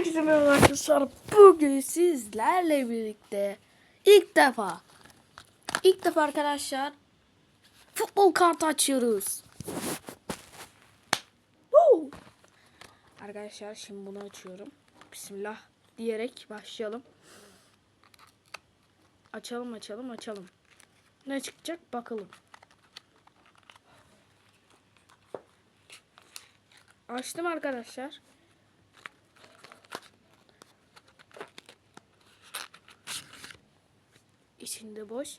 Herkese merhaba arkadaşlar. Bugün sizlerle birlikte ilk defa ilk defa arkadaşlar futbol kartı açıyoruz. Woo! Arkadaşlar şimdi bunu açıyorum. Bismillah diyerek başlayalım. Açalım açalım açalım. Ne çıkacak bakalım. Açtım arkadaşlar. İçinde boş.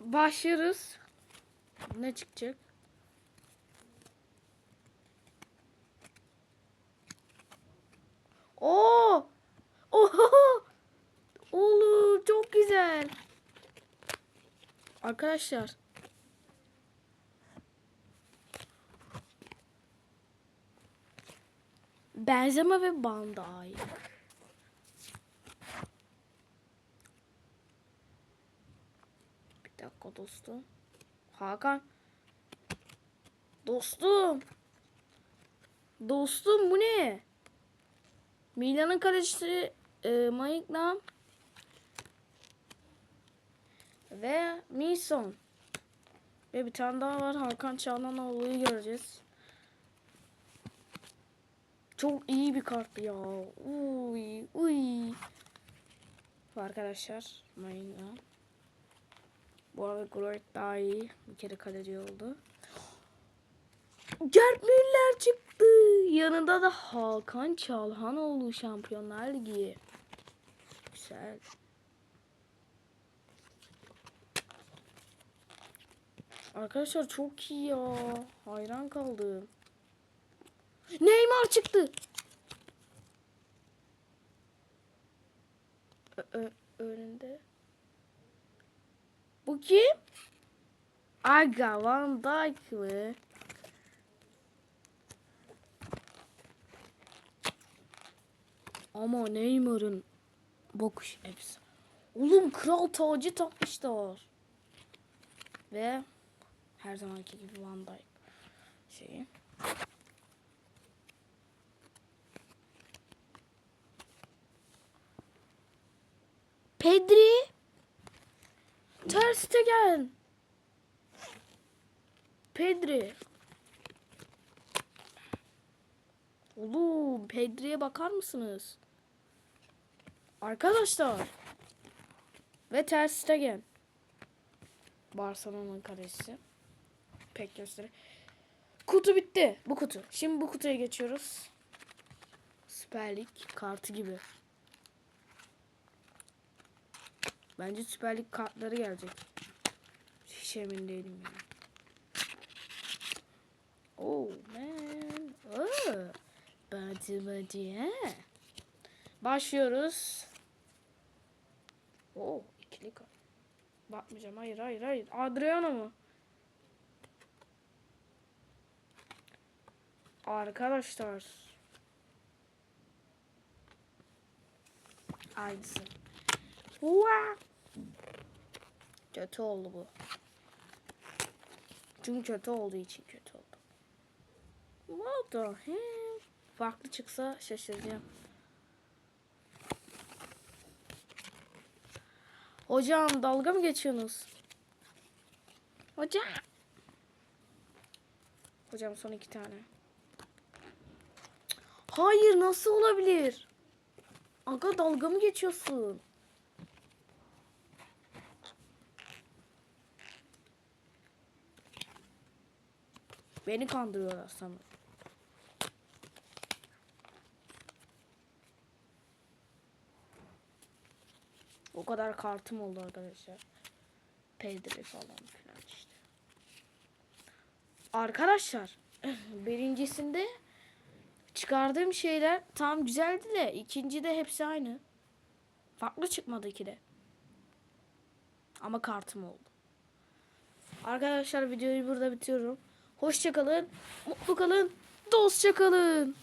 Başlıyoruz. Ne çıkacak? Oo! Oho! Oğlum çok güzel. Arkadaşlar. Benzeme ve bandai. Bir dakika dostum. Hakan. Dostum. Dostum bu ne? Milan'ın kalecisi e, Maignan ve Mison. Ve bir tane daha var Hakan Çalhanoğlu'yu göreceğiz. Çok iyi bir kart ya. Uy, uy. Arkadaşlar Maignan. Bu arada Groet daha iyi. Bir kere kaleci oldu. Gerd Müller çıktı. Yanında da Hakan Çalhanoğlu Şampiyonlar Ligi. Güzel. Arkadaşlar çok iyi ya. Hayran kaldım. Neymar çıktı. Ö önünde. Bu kim? Aga Van Dijk mı? Ama Neymar'ın bakış hepsi. Oğlum kral tacı takmışlar. Ve her zamanki gibi Van Dijk şeyi. Pedri Ter Stegen Pedri Oğlum Pedri'ye bakar mısınız? Arkadaşlar. Ve Ter Stegen. Barcelona'nın kalecisi. Pek gösteri. Kutu bitti. Bu kutu. Şimdi bu kutuya geçiyoruz. Süper Lig kartı gibi. Bence Süper Lig kartları gelecek. Hiç emin değilim yani. Oh man. Oh. Badi badi he. Başlıyoruz. Oo ikili kart. Bakmayacağım. Hayır hayır hayır. Adriano mu? Arkadaşlar. Aynısı. Uaa! Kötü oldu bu. Çünkü kötü olduğu için kötü oldu. What the hell? Farklı çıksa şaşıracağım. Hocam dalga mı geçiyorsunuz? Hocam. Hocam son iki tane. Hayır nasıl olabilir? Aga dalga mı geçiyorsun? Beni kandırıyorlar sanırım. O kadar kartım oldu arkadaşlar. Pedri falan filan işte. Arkadaşlar birincisinde çıkardığım şeyler tam güzeldi de ikincide hepsi aynı. Farklı çıkmadı ikide. Ama kartım oldu. Arkadaşlar videoyu burada bitiriyorum. Hoşçakalın, mutlu kalın, dostça kalın.